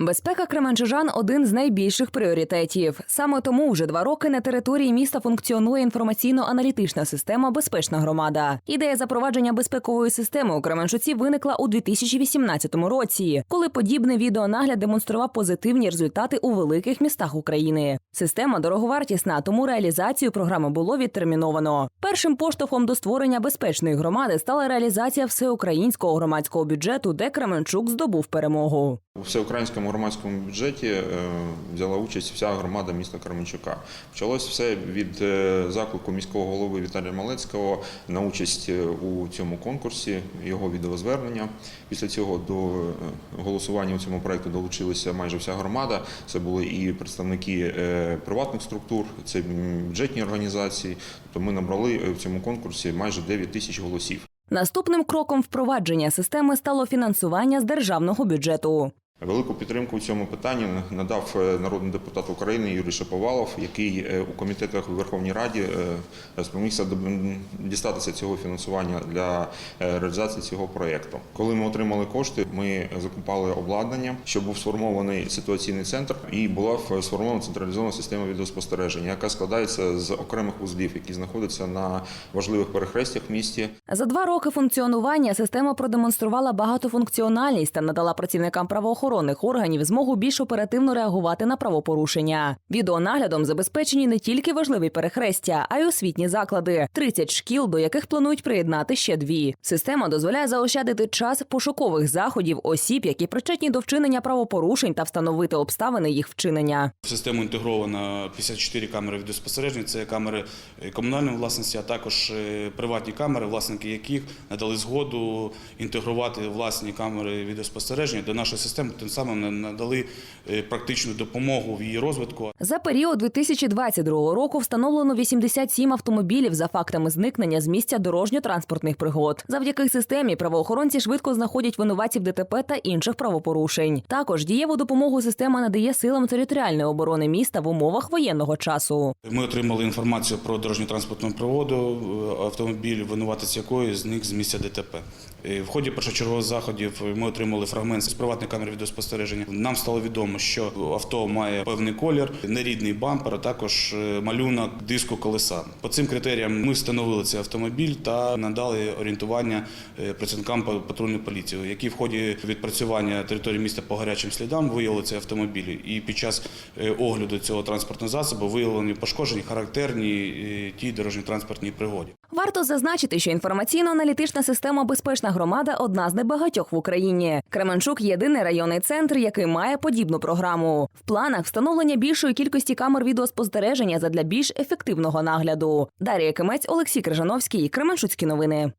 Безпека кременчужан один з найбільших пріоритетів. Саме тому вже два роки на території міста функціонує інформаційно-аналітична система Безпечна громада. Ідея запровадження безпекової системи у Кременчуці виникла у 2018 році, коли подібний відеонагляд демонстрував позитивні результати у великих містах України. Система дороговартісна, тому реалізацію програми було відтерміновано. Першим поштовхом до створення безпечної громади стала реалізація всеукраїнського громадського бюджету, де Кременчук здобув перемогу. У всеукраїнському громадському бюджеті е, взяла участь вся громада міста Кременчука. Почалось все від е, заклику міського голови Віталія Малецького на участь е, у цьому конкурсі, його відеозвернення. Після цього до голосування у цьому проєкту долучилася майже вся громада. Це були і представники приватних структур, це бюджетні організації. Тобто ми набрали в цьому конкурсі майже 9 тисяч голосів. Наступним кроком впровадження системи стало фінансування з державного бюджету. Велику підтримку у цьому питанні надав е, народний депутат України Юрій Шаповалов, який е, у комітетах у Верховній Раді е, спромігся дістатися цього фінансування для реалізації цього проєкту. Коли ми отримали кошти, ми закупали обладнання, щоб був сформований ситуаційний центр, і була сформована централізована система відеоспостереження, яка складається з окремих вузлів, які знаходяться на важливих перехрестях в місті. За два роки функціонування система продемонструвала багатофункціональність та надала працівникам правоохоронних органів змогу більш оперативно реагувати на правопорушення. Відеонаглядом забезпечені не тільки важливі перехрестя, а й освітні заклади 30 шкіл, до яких планують приєднати ще дві. Система дозволяє заощадити час пошукових заходів осіб, які причетні до вчинення правопорушень та встановити обставини їх вчинення. В систему інтегровано 54 камери відеоспостереження. Це камери е, комунальної власності, а також е, приватні камери, власники яких надали згоду інтегрувати власні камери відеоспостереження до нашої системи, тим самим надали е, практичну допомогу в її розвитку. За період 2022 року встановлено 87 автомобілів за фактами зникнення з місця дорожньо-транспортних пригод. Завдяки системі правоохоронці швидко знаходять винуватців ДТП та інших правопорушень. Також дієву допомогу система надає силам територіальної оборони міста в умовах воєнного часу. Ми отримали інформацію про дорожньо-транспортну пригоду, е, автомобіль, винуватець якої зник з місця ДТП. Е, В ході першочергових заходів ми отримали фрагмент з приватної камери відеоспостереження. Нам стало відомо, що авто має певний колір, нерідний бампер, а також е, малюнок диску колеса. По цим критеріям ми встановили цей автомобіль та надали орієнтування е, працівникам патрульної поліції, які в ході відпрацювання території міста по гарячим слідам виявили цей автомобіль. І під час е, огляду цього транспортного засобу виявлені пошкоджені характерні тій дорожньо-транспортній пригоді. Варто зазначити, що інформаційно-аналітична система Безпечна громада одна з небагатьох в Україні. Кременчук єдиний районний центр, який має подібну програму. В планах встановлення більшої кількості камер відеоспостереження задля більш ефективного нагляду. Дарія Кимець, Олексій Крижановський, Кременчуцькі новини.